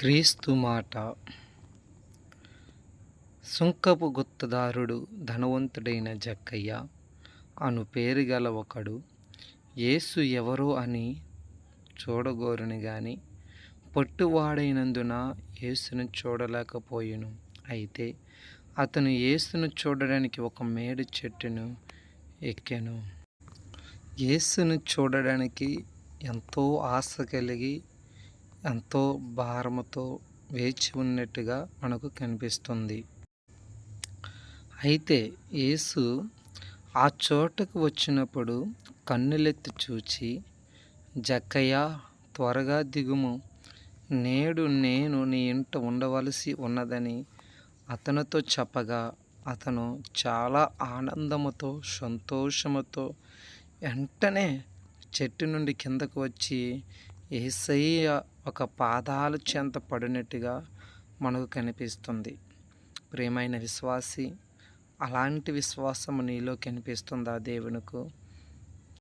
క్రీస్తు మాట. సుంకపు గుత్తదారుడు ధనవంతుడైన జక్కయ్య అను పేరు గల ఒకడు యేసు ఎవరు అని చూడగోరుని గాని పొట్టువాడైనందున యేసును చూడలేకపోయెను. అయితే అతను యేసును చూడడానికి ఒక మేడి చెట్టును ఎక్కెను. యేసును చూడడానికి ఎంతో ఆశ కలిగి ఎంతో భారముతో వేచి ఉన్నట్టుగా మనకు కనిపిస్తుంది. అయితే యేసు ఆ చోటకు వచ్చినప్పుడు కన్నులెత్తి చూచి జక్కయ్య త్వరగా దిగుము. నేడు నేను నీ ఇంట ఉండవలసి ఉన్నదని అతనితో చెప్పగా అతను చాలా ఆనందముతో సంతోషముతో వెంటనే చెట్టు నుండి కిందకు వచ్చి ఏసయ్య ఒక పాదాలు చెంత పడినట్టుగా మనకు కనిపిస్తుంది. ప్రేమైన విశ్వాసి అలాంటి విశ్వాసం నీలో కనిపిస్తుందా దేవునికి?